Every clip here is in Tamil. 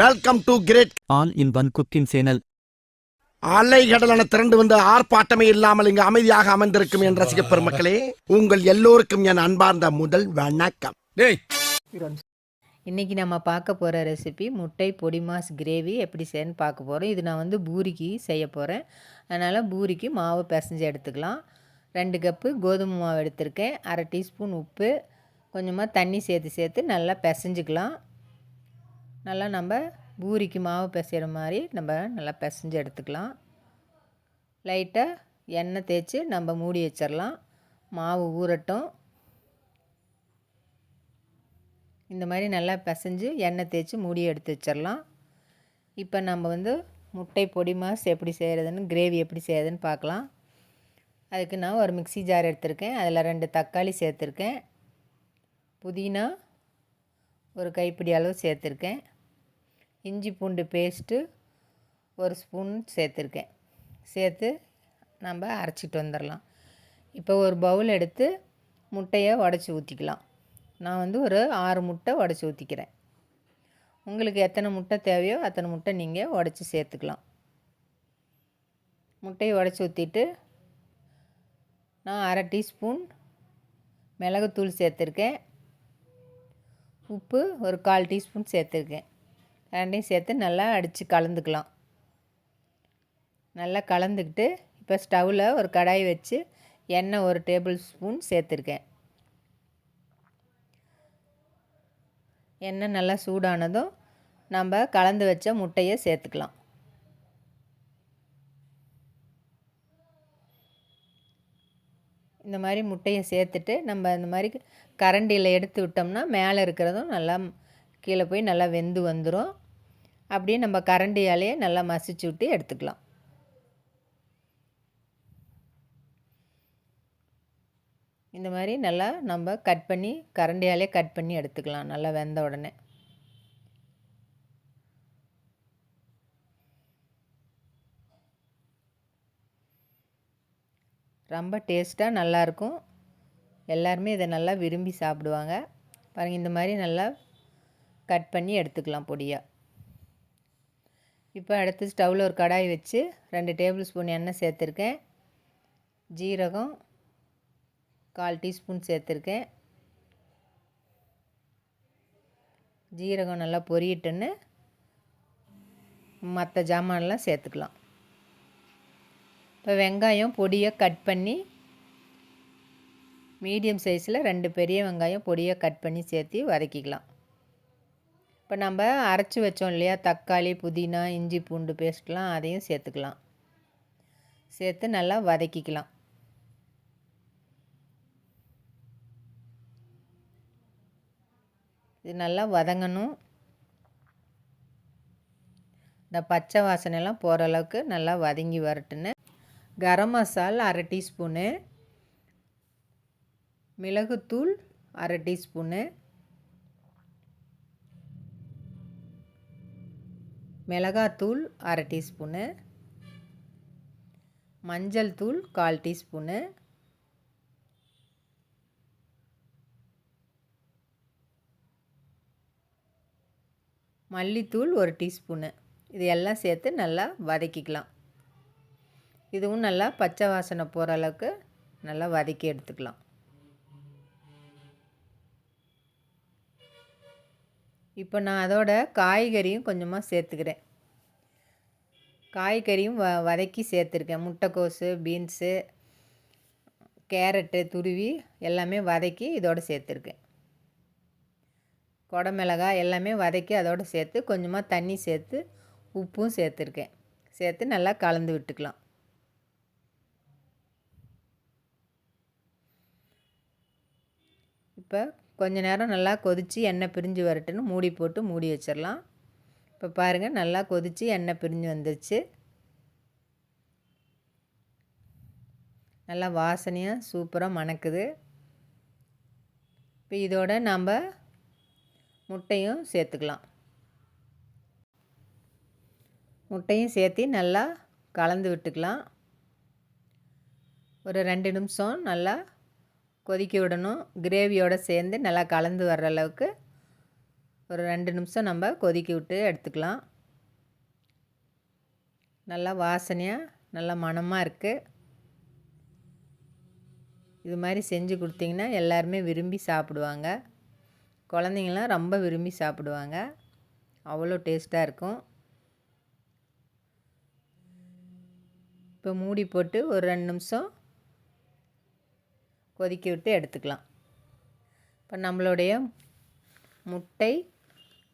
Welcome to great all in one cooking channel அலைகடலான திரண்டு வந்து ஆர்ப்பாட்டமே இல்லாமல் இங்கு அமைதியாக அமர்ந்திருக்கும் என் ரசிக பெருமக்களே உங்கள் எல்லோருக்கும் என் அன்பார்ந்த முதல் வணக்கம். டேய். இன்றைக்கி நம்ம பார்க்க போகிற ரெசிபி முட்டை பொடி மாஸ் கிரேவி எப்படி செய்யணும்னு பார்க்க போகிறோம் இது நான் வந்து பூரிக்கு செய்ய போகிறேன் அதனால் பூரிக்கு மாவு பிசைஞ்சு எடுத்துக்கலாம். ரெண்டு கப்பு கோதுமை மாவு எடுத்திருக்கேன். அரை டீஸ்பூன் உப்பு கொஞ்சமாக தண்ணி சேர்த்து சேர்த்து நல்லா பிசைஞ்சுக்கலாம். நல்லா நம்ம பூரிக்கு மாவு பிசைகிற மாதிரி நம்ம நல்லா பிசைஞ்சு எடுத்துக்கலாம். லைட்டாக எண்ணெய் தேய்ச்சி நம்ம மூடி வச்சிடலாம் மாவு ஊறட்டும். இந்த மாதிரி நல்லா பிசைஞ்சு எண்ணெய் தேய்ச்சி மூடி எடுத்து வச்சிடலாம் இப்போ நம்ம வந்து முட்டை பொடி மாஸ் எப்படி செய்கிறதுன்னு கிரேவி எப்படி செய்கிறதுன்னு பார்க்கலாம். அதுக்கு நான் ஒரு மிக்ஸி ஜார் எடுத்திருக்கேன். அதில் ரெண்டு தக்காளி சேர்த்துருக்கேன். புதினா ஒரு கைப்பிடி அளவு சேர்த்துருக்கேன். இஞ்சி பூண்டு பேஸ்ட்டு ஒரு ஸ்பூன் சேர்த்துருக்கேன். சேர்த்து நம்ம அரைச்சிட்டு வந்துடலாம். இப்போ ஒரு பவுல் எடுத்து முட்டையை உடச்சி ஊற்றிக்கலாம் நான் வந்து ஒரு ஆறு முட்டை உடச்சி ஊற்றிக்கிறேன் உங்களுக்கு எத்தனை முட்டை தேவையோ அத்தனை முட்டை நீங்கள் உடச்சி சேர்த்துக்கலாம். முட்டையை உடச்சி ஊற்றிட்டு நான் அரை டீஸ்பூன் மிளகுத்தூள் சேர்த்துருக்கேன். உப்பு ஒரு கால் டீஸ்பூன் சேர்த்துருக்கேன். ரெண்டையும் சேர்த்து நல்லா அடித்து கலந்துக்கலாம். நல்லா கலந்துக்கிட்டு இப்போ ஸ்டவ்வில் ஒரு கடாய் வச்சு எண்ணெய் ஒரு டேபிள் ஸ்பூன் சேர்த்துருக்கேன். எண்ணெய் நல்லா சூடானதும் நம்ம கலந்து வச்ச முட்டையை சேர்த்துக்கலாம். இந்த மாதிரி முட்டையை சேர்த்துட்டு நம்ம இந்த மாதிரி கரண்டியில் எடுத்து விட்டோம்னா மேலே இருக்கிறதும் நல்லா கீழே போய் நல்லா வெந்து வந்துடும் அப்படியே நம்ம கரண்டியாலேயே நல்லா மசிச்சு விட்டு எடுத்துக்கலாம். இந்த மாதிரி நல்லா நம்ம கட் பண்ணி கரண்டியாலே கட் பண்ணி எடுத்துக்கலாம். நல்லா வெந்த உடனே. ரொம்ப டேஸ்ட்டாக நல்லாயிருக்கும். எல்லாருமே இதை நல்லா விரும்பி சாப்பிடுவாங்க. பாருங்கள் இந்த மாதிரி நல்லா கட் பண்ணி எடுத்துக்கலாம் பொடியாக இப்போ அடுத்து ஸ்டவ்வில் ஒரு கடாய் வச்சு ரெண்டு டேபிள் ஸ்பூன் எண்ணெய் சேர்த்துருக்கேன். ஜீரகம் கால் டீஸ்பூன் சேர்த்துருக்கேன். ஜீரகம் நல்லா பொரியட்டுன்னு மற்ற ஜாமான்லாம் சேர்த்துக்கலாம். இப்போ வெங்காயம் பொடியை கட் பண்ணி மீடியம் சைஸில் ரெண்டு பெரிய வெங்காயம் பொடியாக கட் பண்ணி சேர்த்து வதக்கிக்கலாம். இப்போ நம்ம அரைச்சி வச்சோம் இல்லையா? தக்காளி புதினா இஞ்சி பூண்டு பேஸ்ட்லாம் அதையும் சேர்த்துக்கலாம். சேர்த்து நல்லா வதக்கிக்கலாம். இது நல்லா வதங்கணும். இந்த பச்சை வாசனைலாம் போகிற அளவுக்கு நல்லா வதங்கி வரட்டுன்னு. கரம் மசால் அரை டீஸ்பூனு. மிளகுத்தூள் அரை டீஸ்பூனு. மிளகாத்தூள் அரை டீஸ்பூனு மஞ்சள் தூள் கால் டீஸ்பூனு மல்லித்தூள் ஒரு டீஸ்பூனு. இது எல்லாம் சேர்த்து நல்லா வதக்கிக்கலாம். இதுவும் நல்லா பச்சை வாசனை போகிற அளவுக்கு நல்லா வதக்கி எடுத்துக்கலாம். இப்போ நான் அதோட காய்கறியும் கொஞ்சமாக சேர்த்துக்கிறேன். காய்கறியும் வ வதக்கி சேர்த்துருக்கேன். முட்டைக்கோஸு பீன்ஸு கேரட்டு துருவி எல்லாமே வதக்கி இதோடு சேர்த்துருக்கேன். குடமிளகாய் எல்லாமே வதக்கி அதோடு சேர்த்து கொஞ்சமாக தண்ணி சேர்த்து உப்பும் சேர்த்துருக்கேன். சேர்த்து நல்லா கலந்து விட்டுக்கலாம். இப்போ கொஞ்ச நேரம் நல்லா கொதித்து எண்ணெய் பிரிஞ்சு வரட்டுன்னு மூடி போட்டு மூடி வச்சிடலாம். இப்போ பாருங்கள் நல்லா கொதித்து எண்ணெய் பிரிஞ்சு வந்துருச்சு. நல்லா வாசனையாக சூப்பராக மணக்குது. இப்போ இதோட நாம் முட்டையும் சேர்த்துக்கலாம். முட்டையும் சேர்த்து நல்லா கலந்து விட்டுக்கலாம். ஒரு ரெண்டு நிமிஷம் நல்லா கொதிக்க விடணும். கிரேவியோடு சேர்ந்து நல்லா கலந்து வர்ற அளவுக்கு ஒரு ரெண்டு நிமிஷம் நம்ம கொதிக்க விட்டு எடுத்துக்கலாம். நல்லா வாசனையாக நல்லா மணமாக இருக்குது இது மாதிரி செஞ்சு கொடுத்தீங்கன்னா எல்லாருமே விரும்பி சாப்பிடுவாங்க. குழந்தைங்களாம் ரொம்ப விரும்பி சாப்பிடுவாங்க. அவ்வளோ டேஸ்ட்டாக இருக்கும். இப்போ மூடி போட்டு ஒரு ரெண்டு நிமிஷம் கொதிக்க விட்டு எடுத்துக்கலாம். இப்போ நம்மளுடைய முட்டை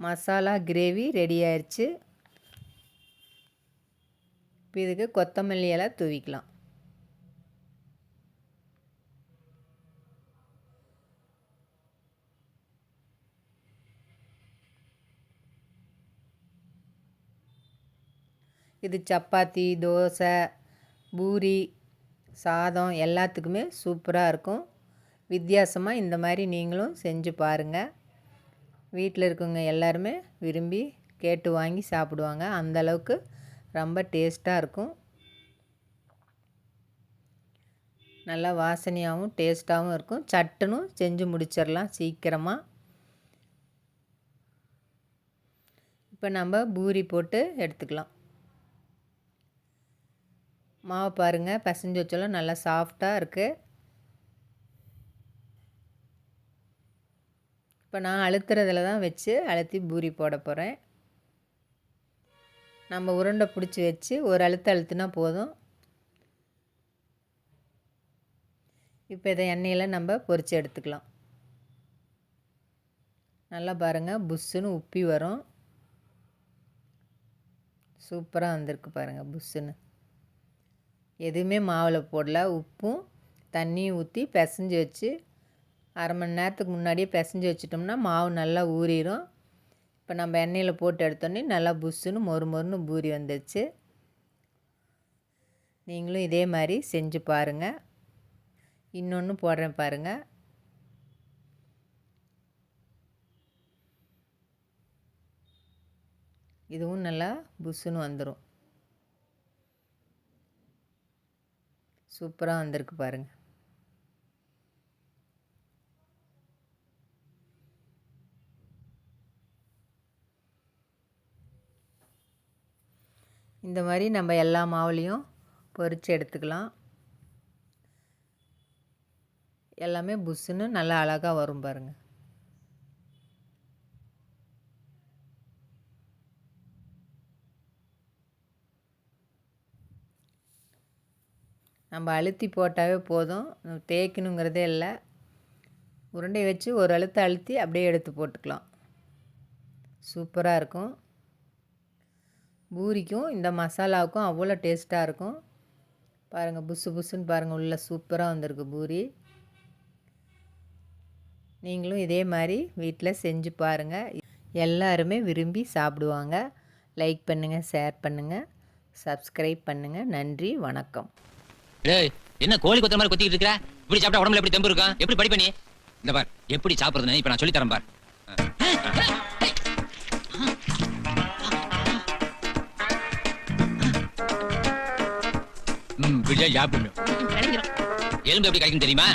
மசாலா கிரேவி ரெடி ஆயிடுச்சு இப்போ இதுக்கு கொத்தமல்லி எல்லாம் தூவிக்கலாம். இது சப்பாத்தி தோசை பூரி சாதம் எல்லாத்துக்குமே சூப்பராக இருக்கும். வித்தியாசமாக இந்த மாதிரி நீங்களும் செஞ்சு பாருங்கள் வீட்டில் இருக்கவங்க எல்லாருமே விரும்பி கேட்டு வாங்கி சாப்பிடுவாங்க. அந்த அளவுக்கு ரொம்ப டேஸ்ட்டாக இருக்கும். நல்லா வாசனையாகவும் டேஸ்ட்டாகவும் இருக்கும். சட்டுன்னு செஞ்சு முடிச்சிடலாம் சீக்கிரமாக இப்போ நம்ம பூரி போட்டு எடுத்துக்கலாம். மாவு பாருங்கள் பசஞ்சு வச்சாலும் நல்லா சாஃப்டாக இருக்குது இப்போ நான் அழுத்துறதுல தான் வச்சு அழுத்தி பூரி போட போகிறேன் நம்ம உருண்டை பிடிச்சி வச்சு ஒரு அழுத்து அழுத்துனா போதும். இப்போ இதை எண்ணெயில் நம்ம பொரித்து எடுத்துக்கலாம். நல்லா பாருங்கள் புஷ்ஷுன்னு உப்பி வரும். சூப்பராக வந்திருக்கு பாருங்கள் புஷ்ஷுன்னு. எதுவுமே மாவில் போடல. உப்பும் தண்ணியும் ஊற்றி பிசைஞ்சு வச்சு அரை மணி நேரத்துக்கு முன்னாடியே பிசைஞ்சு வச்சிட்டோம்னா மாவு நல்லா ஊறிடும் இப்போ நம்ம எண்ணெயில் போட்டு எடுத்தோடனே நல்லா புஷ்ஷுன்னு மொறு மொறுன்னு பூரி வந்துடுச்சு நீங்களும் இதே மாதிரி செஞ்சு பாருங்கள் இன்னொன்று போடுறேன் பாருங்கள் இதுவும் நல்லா புஷ்ஷுன்னு வந்துடும் சூப்பராக வந்திருக்கு பாருங்கள் இந்த மாதிரி நம்ம எல்லா மாவுலேயும் பொறிச்சு எடுத்துக்கலாம். எல்லாமே புஷ்ஷுன்னு நல்லா அழகாக வரும் பாருங்கள் நம்ம அழுத்தி போட்டாவே போதும். தேய்க்கணுங்கிறதே இல்லை. உருண்டை வச்சு ஒரு அழுத்த அழுத்தி அப்படியே எடுத்து போட்டுக்கலாம். சூப்பராக இருக்கும். பூரிக்கும் இந்த மசாலாவுக்கும் அவ்வளோ டேஸ்ட்டாக இருக்கும். பாருங்கள் புசு புசுன்னு பாருங்கள் உள்ள சூப்பராக வந்திருக்கு பூரி. நீங்களும் இதே மாதிரி வீட்டில் செஞ்சு பாருங்கள் எல்லாருமே விரும்பி சாப்பிடுவாங்க. லைக் பண்ணுங்கள் ஷேர் பண்ணுங்கள் சப்ஸ்கிரைப் பண்ணுங்கள் நன்றி வணக்கம். டேய் என்ன கோழி கொத்துற மாதிரி கொத்திட்டு இருக்கற? இப்படி சாப்பிட்டா உடம்புல எப்படி தெம்பு இருக்கும்? எப்படி படிப்ப நீ? இந்த பார் எப்படி சாப்பிடுறதுன்னு இப்ப நான் சொல்லி தரேன் பார். ம் சாப்பிடணும் எலும்பு எப்படி கிடைக்கும் தெரியுமா?